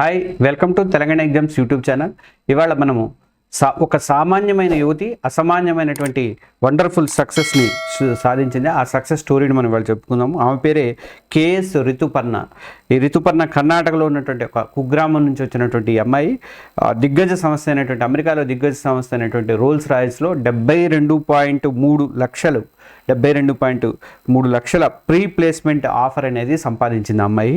Hi welcome to Telangana exams YouTube channel. ఇవాళ మనము సా ఒక సామాన్యమైన యువతి అసామాన్యమైనటువంటి వండర్ఫుల్ సక్సెస్ని సాధించింది. ఆ సక్సెస్ స్టోరీని మనం ఇవాళ చెప్పుకుందాము. ఆమె పేరే కేఎస్ రితుపర్ణ. ఈ రితుపర్ణ కర్ణాటకలో ఉన్నటువంటి ఒక కుగ్రామం నుంచి వచ్చినటువంటి అమ్మాయి. దిగ్గజ సంస్థ అయినటువంటి అమెరికాలో దిగ్గజ సంస్థ అయినటువంటి రోల్స్ రాయిస్లో డెబ్బై రెండు పాయింట్ మూడు లక్షలు డెబ్బై రెండు పాయింట్ మూడు లక్షల ప్రీ ప్లేస్మెంట్ ఆఫర్ అనేది సంపాదించింది అమ్మాయి.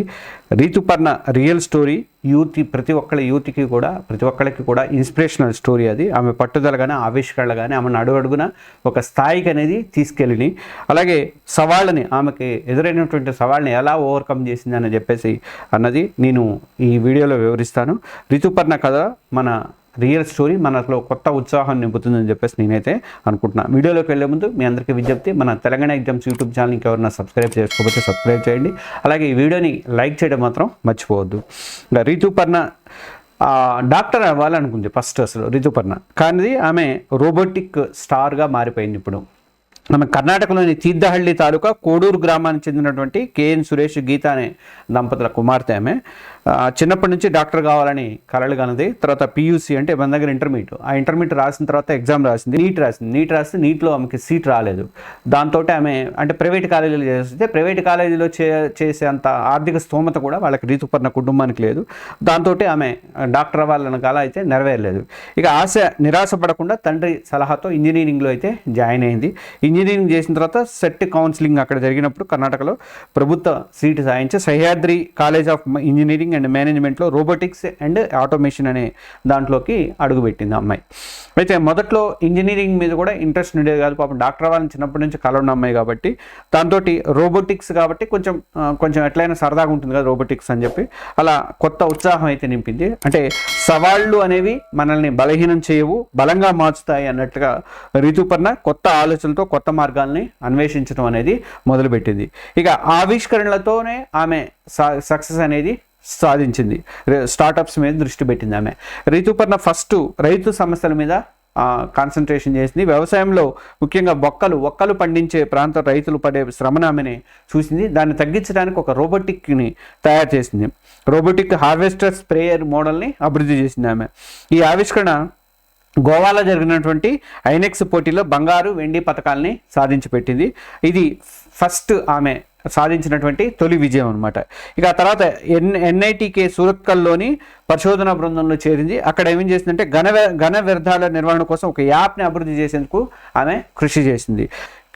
రీతుపర్ణ రియల్ స్టోరీ యూత్ ప్రతి ఒక్కళ్ళ యూత్కి కూడా ప్రతి ఒక్కళ్ళకి కూడా ఇన్స్పిరేషనల్ స్టోరీ అది. ఆమె పట్టుదల కానీ ఆవిష్కరణ కానీ ఆమెను అడుగడుగున ఒక స్థాయికి అనేది తీసుకెళ్ళి అలాగే సవాళ్ళని ఆమెకి ఎదురైనటువంటి సవాళ్ళని ఎలా ఓవర్కమ్ చేసింది అని చెప్పేసి అన్నది నేను ఈ వీడియోలో వివరిస్తాను. రితుపర్ణ కథ మన రియల్ స్టోరీ మనలో కొత్త ఉత్సాహం నింపుతుందని చెప్పేసి నేనైతే అనుకుంటున్నా. వీడియోలోకి వెళ్ళే ముందు మీ అందరికీ విజ్ఞప్తి మన తెలంగాణ ఎగ్జామ్స్ యూట్యూబ్ ఛానల్ ఇంకెవరైనా సబ్స్క్రైబ్ చేసుకోకపోతే సబ్స్క్రైబ్ చేయండి. అలాగే ఈ వీడియోని లైక్ చేయడం మాత్రం మర్చిపోవద్దు. ఇంకా రీతుపర్ణ డాక్టర్ అవ్వాలనుకుంది ఫస్ట్ అసలు రితుపర్ణ కానీ ఆమె రోబోటిక్ స్టార్గా మారిపోయింది ఇప్పుడు. మన కర్ణాటకలోని తీర్థహళ్ళి తాలూకా కోడూరు గ్రామానికి చెందినటువంటి కేఎన్ సురేష్ గీత అనే దంపతుల కుమార్తె ఆమె. చిన్నప్పటి నుంచి డాక్టర్ కావాలని కలలు కనది తర్వాత పియూసీ అంటే మన దగ్గర ఇంటర్మీడియట్. ఆ ఇంటర్మీడియట్ రాసిన తర్వాత ఎగ్జామ్ రాసింది. నీట్ రాసింది. నీట్ రాస్తే నీట్లో ఆమెకి సీట్ రాలేదు. దాంతో ఆమె అంటే ప్రైవేట్ కాలేజీలో చేస్తే ప్రైవేట్ కాలేజీలో చే చేసే అంత ఆర్థిక స్తోమత కూడా వాళ్ళకి రీతుపర్ణ కుటుంబానికి లేదు. దాంతో ఆమె డాక్టర్ అవ్వాలన్న కాల అయితే నెరవేరలేదు. ఇక ఆశ నిరాశపడకుండా తండ్రి సలహాతో ఇంజనీరింగ్లో అయితే జాయిన్ అయింది. ఇంజనీరింగ్ చేసిన తర్వాత సెట్ కౌన్సిలింగ్ అక్కడ జరిగినప్పుడు కర్ణాటకలో ప్రభుత్వ సీటు సాధించి Sahyadri college of engineering and మేనేజ్మెంట్లో రోబోటిక్స్ అండ్ ఆటోమేషన్ అనే దాంట్లోకి అడుగుపెట్టింది అమ్మాయి. అయితే మొదట్లో ఇంజనీరింగ్ మీద కూడా ఇంట్రెస్ట్ ఉండేది కాదు. పాపం డాక్టర్ అవ్వాలని చిన్నప్పటి నుంచి కల ఉన్న అమ్మాయి కాబట్టి దాంతో రోబోటిక్స్ కాబట్టి కొంచెం కొంచెం ఎట్లయినా సరదాగా ఉంటుంది కదా రోబోటిక్స్ అని చెప్పి. అలా కొత్త ఉత్సాహం అయితే నింపింది. అంటే సవాళ్ళు అనేవి మనల్ని బలహీనం చేయవు బలంగా మార్చుతాయి అన్నట్టుగా రితుపర్ణ కొత్త ఆలోచనలతో కొత్త కొత్త మార్గాల్ని అన్వేషించడం అనేది మొదలుపెట్టింది. ఇక ఆవిష్కరణలతోనే ఆమె సక్సెస్ అనేది సాధించింది. స్టార్టప్స్ మీద దృష్టి పెట్టింది ఆమె. రైతుపర్ణ ఫస్ట్ రైతు సమస్యల మీద కాన్సన్ట్రేషన్ చేసింది. వ్యవసాయంలో ముఖ్యంగా బొక్కలు ఒక్కలు పండించే ప్రాంత రైతులు పడే శ్రమను ఆమెని చూసింది. దాన్ని తగ్గించడానికి ఒక రోబోటిక్ని తయారు చేసింది. రోబోటిక్ హార్వెస్టర్ స్ప్రేయర్ మోడల్ని అభివృద్ధి చేసింది ఆమె. ఈ ఆవిష్కరణ గోవాలో జరిగినటువంటి ఐనెక్స్ పోటీలో బంగారు వెండి పథకాలని సాధించి పెట్టింది ఇది ఫస్ట్ ఆమె సాధించినటువంటి తొలి విజయం అనమాట ఇక ఆ తర్వాత ఎన్ ఎన్ఐటికే సూరత్కల్లోని పరిశోధన బృందంలో చేరింది. అక్కడ ఏం చేసిందంటే ఘన వ్య- ఘన వ్యర్థాల నిర్వహణ కోసం ఒక యాప్ని అభివృద్ధి చేసేందుకు ఆమె కృషి చేసింది.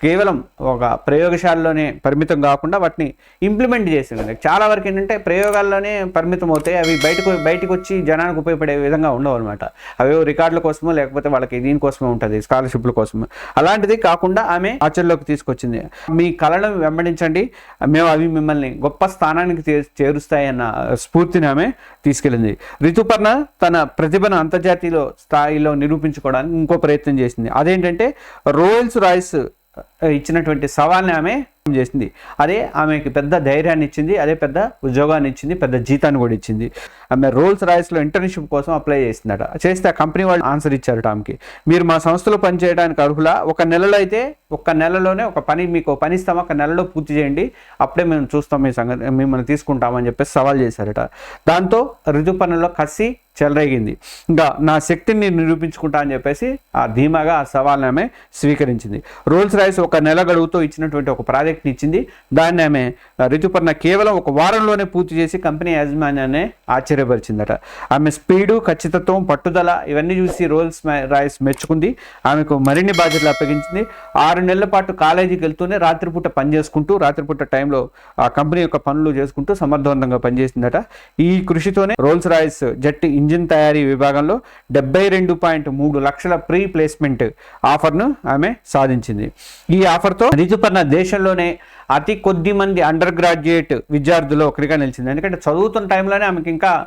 కేవలం ఒక ప్రయోగశాలలోనే పరిమితం కాకుండా వాటిని ఇంప్లిమెంట్ చేసింది. చాలా వరకు ఏంటంటే ప్రయోగాల్లోనే పరిమితం అవుతాయి. అవి బయటకు బయటకు వచ్చి జనానికి ఉపయోగపడే విధంగా ఉండవు అనమాట అవి రికార్డుల కోసమో లేకపోతే వాళ్ళకి దీనికోసమే ఉంటుంది స్కాలర్షిప్ల కోసమే. అలాంటిది కాకుండా ఆమె ఆచరణలోకి తీసుకొచ్చింది. మీ కళలను వెంబడించండి. మేము అవి మిమ్మల్ని గొప్ప స్థానానికి చే- చేరుస్తాయన్న స్ఫూర్తిని ఆమె తీసుకెళ్ళింది. రితుపర్ణ తన ప్రతిభను అంతర్జాతీయ స్థాయిలో నిరూపించుకోవడానికి ఇంకో ప్రయత్నం చేసింది. అదేంటంటే రోయల్స్ రాయిస్ ఇచ్చినటువంటి సవాల్ని ఆమె చేసింది. అదే ఆమెకి పెద్ద ధైర్యాన్ని ఇచ్చింది అదే పెద్ద ఉద్యోగాన్ని ఇచ్చింది పెద్ద జీతాన్ని కూడా ఇచ్చింది. ఆమె రోల్స్ రాయిస్లో ఇంటర్న్షిప్ కోసం అప్లై చేసిందట. చేస్తే ఆ కంపెనీ వాళ్ళు ఆన్సర్ ఇచ్చారు ఆమెకి మీరు మా సంస్థలో పనిచేయడానికి అర్హులా? ఒక నెలలో అయితే ఒక్క నెలలోనే ఒక పని మీకు పని ఇస్తాం ఒక నెలలో పూర్తి చేయండి. అప్పుడే మేము చూస్తాం మీ సంగతి మిమ్మల్ని తీసుకుంటామని చెప్పేసి సవాల్ చేశారట. దాంతో ఋతుపర్ణలో కసి చెలరేగింది. ఇంకా నా శక్తిని నిరూపించుకుంటా అని చెప్పేసి ఆ ధీమాగా ఆ సవాల్ని ఆమె స్వీకరించింది. రోల్స్ రాయిస్ ఒక నెల గడువుతో ఇచ్చినటువంటి ఒక ప్రాజెక్ట్ని ఇచ్చింది. దాన్ని ఆమె రుతుపర్ణ కేవలం ఒక వారంలోనే పూర్తి చేసి కంపెనీ యాజమాన్యాన్ని ఆశ్చర్యపరిచిందట. ఆమె స్పీడు ఖచ్చితత్వం పట్టుదల ఇవన్నీ చూసి రోల్స్ రాయస్ మెచ్చుకుంది. ఆమెకు మరిన్ని బాధ్యతలు అప్పగించింది. ఆరు నెలల పాటు కాలేజీకి వెళ్తూనే రాత్రిపూట పని చేసుకుంటూ రాత్రిపూట టైంలో ఆ కంపెనీ యొక్క పనులు చేసుకుంటూ సమర్థవంతంగా పనిచేసిందట. ఈ కృషితోనే రోల్స్ రాయస్ జెట్ ఇంజిన్ తయారీ విభాగంలో డెబ్బై రెండు పాయింట్ మూడు లక్షల ప్రీ ప్లేస్మెంట్ ఆఫర్ను ఆమె సాధించింది. ఈ ఆఫర్తో రితుపర్ణ దేశంలోనే అతి కొద్ది మంది అండర్ గ్రాడ్యుయేట్ విద్యార్థులు ఒకరిగా నిలిచింది. ఎందుకంటే చదువుతున్న టైంలోనే ఆమెకి ఇంకా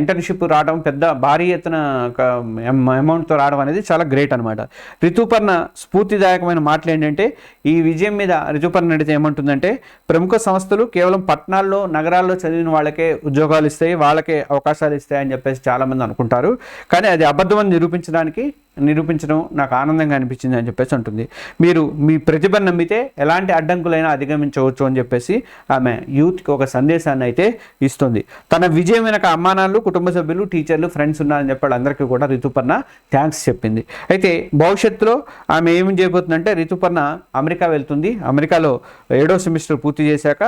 ఇంటర్న్షిప్ రావడం పెద్ద భారీ ఎత్తున అమౌంట్తో రావడం అనేది చాలా గ్రేట్ అనమాట రితుపర్ణ స్ఫూర్తిదాయకమైన మాటలు ఏంటంటే ఈ విజయం మీద రితుపర్ణ అడిగితే ఏమంటుందంటే ప్రముఖ సంస్థలు కేవలం పట్టణాల్లో నగరాల్లో చదివిన వాళ్ళకే ఉద్యోగాలు ఇస్తాయి వాళ్ళకే అవకాశాలు ఇస్తాయి అని చెప్పేసి చాలామంది అనుకుంటారు. కానీ అది అబద్ధమని నిరూపించడానికి నిరూపించడం నాకు ఆనందంగా అనిపించింది అని చెప్పేసి అంటుంది. మీరు మీ ప్రతిభను నమ్మితే ఎలాంటి అడ్డంకులైనా అధిగమించవచ్చు అని చెప్పేసి ఆమె యూత్కి ఒక సందేశాన్ని అయితే ఇస్తుంది. తన విజయం వెనక అభిమానులు కుటుంబ సభ్యులు టీచర్లు ఫ్రెండ్స్ ఉన్నారని చెప్పాడు అందరికీ కూడా రితుపర్ణ. థ్యాంక్స్ చెప్పింది. అయితే భవిష్యత్తులో ఆమె ఏం చేయబోతుందంటే రితుపర్ణ అమెరికా వెళ్తుంది. అమెరికాలో ఏడో సెమిస్టర్ పూర్తి చేశాక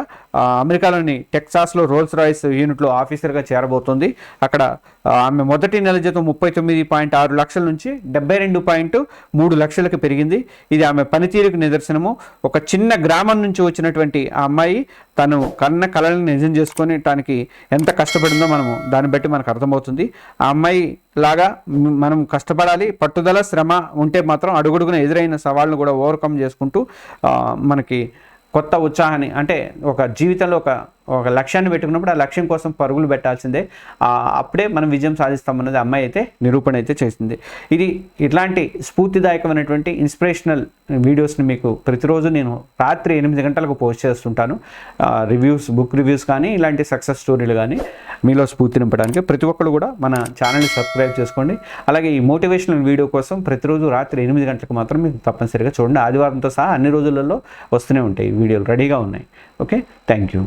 అమెరికాలోని టెక్సాస్లో రోల్స్ రాయిస్ యూనిట్లో ఆఫీసర్గా చేరబోతుంది. అక్కడ ఆమె మొదటి నెల జీతం ముప్పై తొమ్మిది పాయింట్ ఆరు లక్షల నుంచి డెబ్బై రెండు పాయింట్ మూడు లక్షలకు పెరిగింది. ఇది ఆమె పనితీరుకు నిదర్శనము. ఒక చిన్న గ్రామం నుంచి వచ్చినటువంటి ఆ అమ్మాయి తను కన్న కళలను నిజం చేసుకొనేటానికి ఎంత కష్టపడిందో మనము దాన్ని బట్టి మనకు అర్థమవుతుంది. ఆ అమ్మాయి లాగా మనం కష్టపడాలి పట్టుదల శ్రమ ఉంటే మాత్రం అడుగడుగున ఎదురైన సవాళ్ళను కూడా ఓవర్కమ్ చేసుకుంటూ మనకి కొత్త ఉత్సాహాన్ని అంటే ఒక జీవితంలో ఒక ఒక లక్ష్యాన్ని పెట్టుకున్నప్పుడు ఆ లక్ష్యం కోసం పరుగులు పెట్టాల్సిందే. అప్పుడే మనం విజయం సాధిస్తామన్నది అమ్మాయి అయితే నిరూపణ అయితే చేసింది. ఇది ఇట్లాంటి స్ఫూర్తిదాయకమైనటువంటి ఇన్స్పిరేషనల్ వీడియోస్ని మీకు ప్రతిరోజు నేను రాత్రి ఎనిమిది గంటలకు పోస్ట్ చేస్తుంటాను. రివ్యూస్ బుక్ రివ్యూస్ కానీ ఇలాంటి సక్సెస్ స్టోరీలు కానీ మీలో స్ఫూర్తి నింపడానికి ప్రతి ఒక్కరు కూడా మన ఛానల్ని సబ్స్క్రైబ్ చేసుకోండి. అలాగే ఈ మోటివేషనల్ వీడియో కోసం ప్రతిరోజు రాత్రి ఎనిమిది గంటలకు మాత్రం మీకు తప్పనిసరిగా చూడండి. ఆదివారంతో సహా అన్ని రోజులలో వస్తూనే ఉంటాయి ఈ వీడియోలు రెడీగా ఉన్నాయి. ఓకే? Thank you